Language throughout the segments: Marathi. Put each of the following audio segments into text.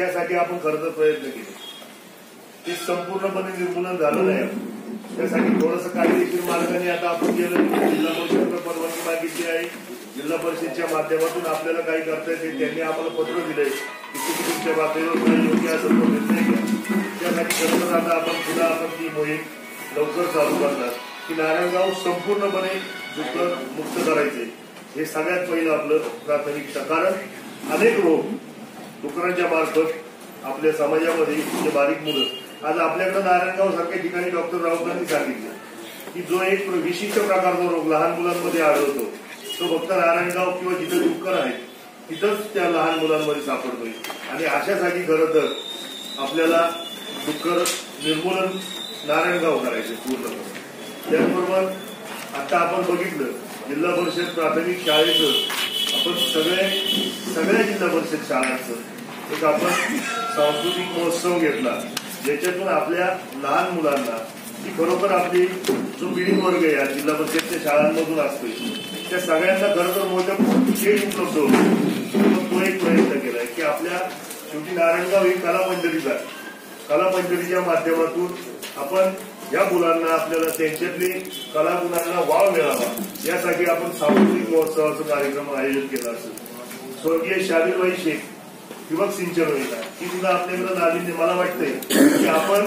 त्यासाठी आपण खरं तर प्रयत्न केले. ते संपूर्णपणे निर्मूलन झालं नाही. त्यासाठी थोडस कायदेशीर मार्गाने आता आपण गेलो जिल्हा परिषदला परवानगी मागितली आहे. जिल्हा परिषदच्या माध्यमातून आपल्याला काही करता येते. त्यांनी आम्हाला पत्र दिलंय की किती तुमच्या पातळीवर काय योग्य असेल तो निर्णय घ्या. त्यासाठी खरंतर आता आपण पुन्हा आपण ती मोहीम लवकर चालू करणार. की नारायणगाव संपूर्णपणे डुक्कर मुक्त करायचे हे सगळ्यात पहिलं आपलं प्राथमिकता. कारण अनेक रोग डुकरांच्या मार्फत आपल्या समाजामध्ये जे बारीक मुलं. आज आपल्याकडे नारायणगाव सारख्या ठिकाणी डॉक्टर राऊतांनी सांगितलं की जो एक विशिष्ट प्रकारचा रोग लहान मुलांमध्ये आढळतो तो फक्त नारायणगाव किंवा जिथे डुक्कर आहे तिथंच त्या लहान मुलांमध्ये सापडतोय आणि अशासाठी खरं तर आपल्याला डुक्कर निर्मूलन नारायणगाव करायचे पूर्णपणे. त्याचबरोबर आता आपण बघितलं जिल्हा परिषद प्राथमिक शाळेचं आपण सगळे सगळ्या जिल्हा परिषद शाळांचं एक आपण सांस्कृतिक महोत्सव घेतला ज्याच्यातून आपल्या लहान मुलांना की खरोखर आपली जो बिडिंग वर्ग आहे या जिल्हा परिषदच्या शाळांमधून असतोय त्या सगळ्यांना खरं तर मोठ्या खेळ उपलब्ध होतो. तो एक प्रयत्न केलाय की आपल्या शेवटी नारायणगाव ही कला मंडळीचा कला मंडळीच्या माध्यमातून आपण या मुलांना आपल्याला त्यांच्यातली कलागुणांना वाव मिळावा यासाठी आपण सांस्कृतिक महोत्सवाचा कार्यक्रम आयोजित केला असेल. स्वर्गीय शालीरबाई शेख ठिबक सिंचन योजना ही सुद्धा आपल्याकडे नाविन्य मला वाटतंय की आपण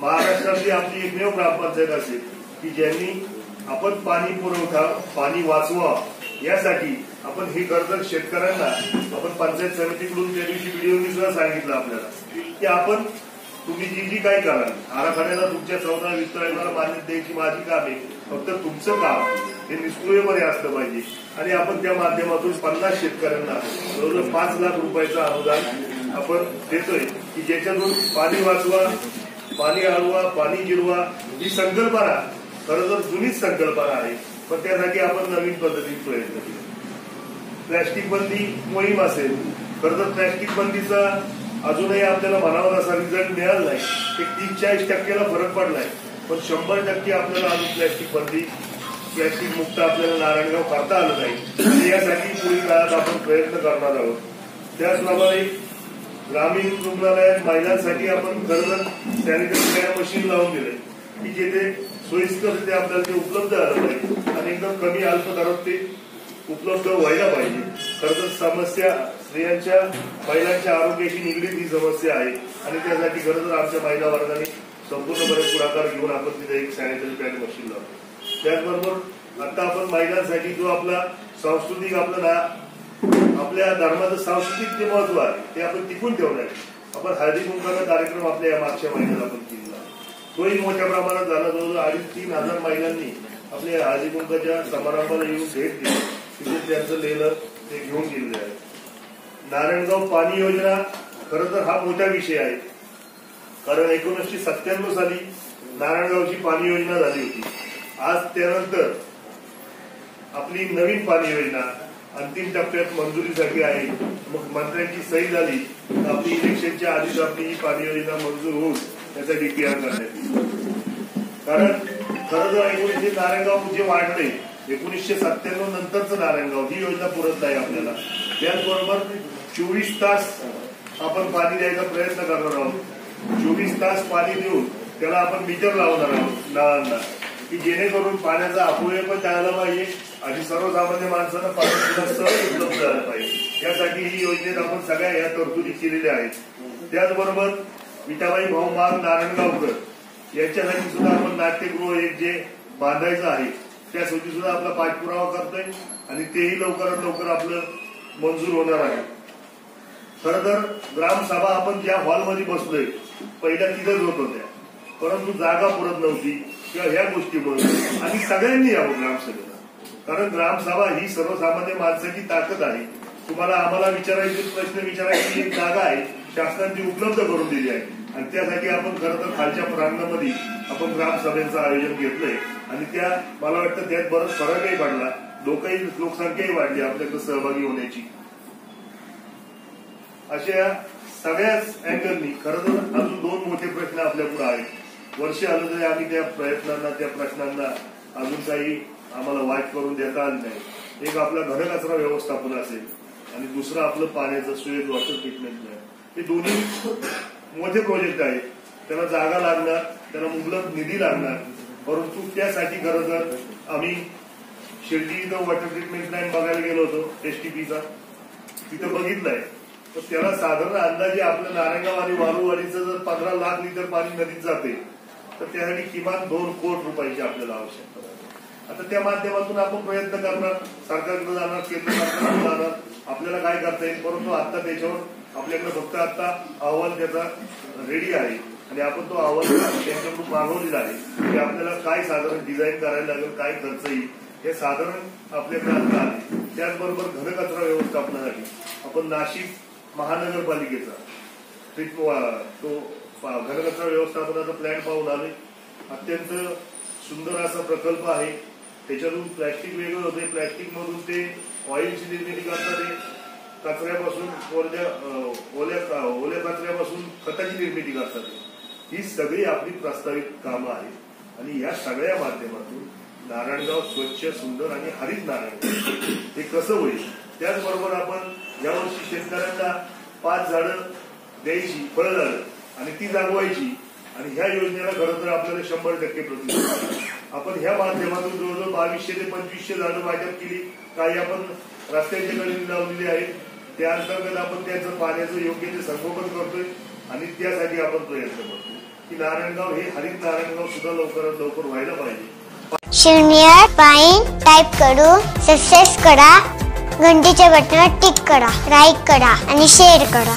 महाराष्ट्रातली आपली एकमेव ग्रामपंचायत असेल की ज्यांनी आपण पाणी पुरवठा पाणी वाचवा यासाठी आपण हे गरज शेतकऱ्यांना आपण पंचायत समितीकडून त्या दिवशी व्हिडिओनी सुद्धा सांगितलं आपल्याला. की आपण तुम्ही जी जी काय कराल आराखड्याला तुमच्या चौदा वित्त आयोगाला मान्यता द्यायची माझी काम आहे. फक्त तुमचं काम हे निष्क्रियपणे असलं पाहिजे. आणि आपण त्या माध्यमातून पन्नास शेतकऱ्यांना जवळजवळ पाच लाख रुपयाचं अनुदान आपण देतोय की ज्याच्यातून पाणी वाचवा पाणी अडवा पाणी गिरवा ही संकल्पना खरं तर जुनीच संकल्पना आहे. पण त्यासाठी आपण नवीन पद्धतीत प्रयत्न केले. प्लॅस्टिक बंदी मोहीम असेल खरं तर प्लॅस्टिक बंदीचा अजूनही आपल्याला म्हणावा असा रिझल्ट मिळाला नाही. एक तीस चाळीस टक्क्याला फरक पडलाय. पण शंभर टक्के आपल्याला अजून प्लॅस्टिक बंदी याची मुक्त आपल्याला नारायणगाव करता आलं नाही. यासाठी पुढील काळात आपण प्रयत्न करणार आहोत. त्याचप्रमाणे ग्रामीण रुग्णालयात महिलांसाठी आपण खरं तर सॅनिटरी पॅड मशीन लावून दिलंय की जेथे सोयीस्कर ते आपल्याला ते उपलब्ध झालं पाहिजे आणि एकदम कमी अल्प दरात ते उपलब्ध व्हायला पाहिजे. खरं तर समस्या स्त्रियांच्या महिलांच्या आरोग्याशी निगडीत ही समस्या आहे. आणि त्यासाठी खरं तर आमच्या महिला वर्गाने संपूर्णपणे पुढाकार घेऊन आपण तिथे एक सॅनिटरी पॅड मशीन लावतो. त्याचबरोबर आता आपण महिलांसाठी जो आपला सांस्कृतिक आपलं ना आपल्या धर्माचं सांस्कृतिक जे महत्त्व आहे ते आपण टिकून ठेवणार आपण हळदी कुंकाचा कार्यक्रम आपल्या या मागच्या महिन्यात आपण केला तोही मोठ्या प्रमाणात झाला. जवळजवळ अडीच तीन हजार महिलांनी आपल्या हळदी कुंकाच्या समारंभाला येऊन भेट दिली. तिथे त्यांचं लिहिलं ते घेऊन गेलेले आहे नारायणगाव पाणी योजना खरं तर हा मोठा विषय आहे. कारण एकोणीसशे सत्त्याण्णव साली नारायणगावची पाणी योजना झाली होती. आज त्यानंतर आपली नवीन पाणी योजना अंतिम टप्प्यात मंजुरीसाठी आहे. मग मंत्र्यांची सही झाली तर आपली इलेक्शनच्या आधीच आपली ही पाणी योजना मंजूर होऊन त्याचा डीपीआर करण्यात येईल. कारण खरं जर एकोणीसशे नारायणगाव जे वाढले एकोणीसशे सत्त्याण्णव नंतरचं नारायणगाव ही योजना पुरत नाही आपल्याला. त्याचबरोबर चोवीस तास आपण पाणी द्यायचा प्रयत्न करणार आहोत. चोवीस तास पाणी देऊन त्याला आपण मीटर लावणार आहोत नळांना. की जेणेकरून पाण्याचा अपव्यय पण टाळला पाहिजे आणि सर्वसामान्य माणसांना पाणी सुद्धा सहज उपलब्ध झालं पाहिजे. यासाठी ही योजनेत आपण सगळ्या या तरतुदी केलेल्या आहेत. त्याचबरोबर विठाबाई भाऊ माग नारायणगावकर यांच्यासाठी सुद्धा आपण नाट्यगृह एक जे बांधायचं आहे त्यासाठी सुद्धा आपला पाठपुरावा करतोय आणि तेही लवकरात लवकर आपलं मंजूर होणार आहे. खरं तर ग्रामसभा आपण ज्या हॉलमध्ये बसलोय पहिल्या तिथंच होत होत्या. परंतु जागा पुरत नव्हती. किंवा ह्या गोष्टीमुळे. आणि सगळ्यांनी यावं ग्रामसभेला कारण ग्रामसभा ही सर्वसामान्य माणसाची ताकद आहे. तुम्हाला आम्हाला विचारायचे प्रश्न विचारायची एक जागा आहे. शासनाने उपलब्ध करून दिली आहे. आणि त्यासाठी आपण खरं तर खालच्या प्रांगणामध्ये आपण ग्रामसभेचं आयोजन घेतलंय. आणि त्या मला वाटतं त्यात बरंच फरकही पडला. लोकही लोकसंख्याही वाढली आपल्याकडे सहभागी होण्याची. अशा सगळ्याच अँगलनी खरं तर अजून दोन मोठे प्रश्न आपल्या पुढे आहेत. वर्ष आलं तरी आम्ही त्या प्रयत्नांना त्या प्रश्नांना अजून काही आम्हाला वाट करून देता आलं नाही. एक आपला घनकचरा व्यवस्थापन असेल आणि दुसरं आपलं पाण्याचं सुएज वॉटर ट्रीटमेंट हे दोन्ही मोठे प्रोजेक्ट आहेत. त्यांना जागा लागणार त्यांना मुबलक निधी लागणार. परंतु त्यासाठी खरं तर आम्ही शिर्डी इथं वॉटर ट्रीटमेंट प्लॅन बघायला गेलो होतो एसटीपीचा तिथं बघितलंय. तर त्याला साधारण अंदाजे आपलं नारायणगाव आणि वारुवाडीचं जर पंधरा लाख लिटर पाणी नदीत जाते तर त्यासाठी किमान दोन कोट रुपयाची आपल्याला आवश्यकता आता त्या माध्यमातून आपण प्रयत्न करणार सरकारकडे जाणार केंद्र सरकारकडे जाणार. आपल्याला काय करता येईल? परंतु आता त्याच्यावर आपल्याकडे फक्त आता अहवाल त्याचा रेडी आहे. आणि आपण तो अहवाल त्यांच्याकडून मागवलेला आहे. की आपल्याला काय साधारण डिझाईन करायला लागेल काय खर्च येईल हे साधारण आपल्याकडे आता आहे. त्याचबरोबर घनकचरा व्यवस्थापनासाठी आपण नाशिक महानगरपालिकेचा तो घनकचरा व्यवस्थापनाचा प्लॅन पाहून आले अत्यंत सुंदर असा प्रकल्प आहे. त्याच्यातून प्लॅस्टिक वेगळं होते प्लॅस्टिकमधून ते ऑइलची निर्मिती करतात कचऱ्यापासून ओल्या ओल्या ओल्या कचऱ्यापासून खताची निर्मिती करतात ही सगळी आपली प्रस्तावित कामं आहेत. आणि या सगळ्या माध्यमातून नारायणगाव स्वच्छ सुंदर आणि हरित नारायणगाव हे कसं होईल? त्याचबरोबर आपण यावर्षी शेतकऱ्यांना पाच झाडं द्यायची फळझाडं आणि ती जागवायची. आणि ह्या योजनेला खरं तर आपल्याला शंभर टक्के प्रतिसाद आपण ह्या माध्यमातून जवळजवळ बावीसशे ते पंचवीसशे झाडं वाटप केली. काही आपण रस्त्यांच्या कडे लावलेली आहेत. त्या अंतर्गत आपण त्याचं पाण्याचं योग्य ते संगोपन करतोय. आणि त्यासाठी आपण प्रयत्न करतोय. की नारायणगाव हे हरित नारायणगाव सुद्धा लवकरात लवकर व्हायला पाहिजे. शून्य पाईन टाईप करू सक्सेस करा घंटीच्या बटनावर टिक करा लाईक करा आणि शेअर करा.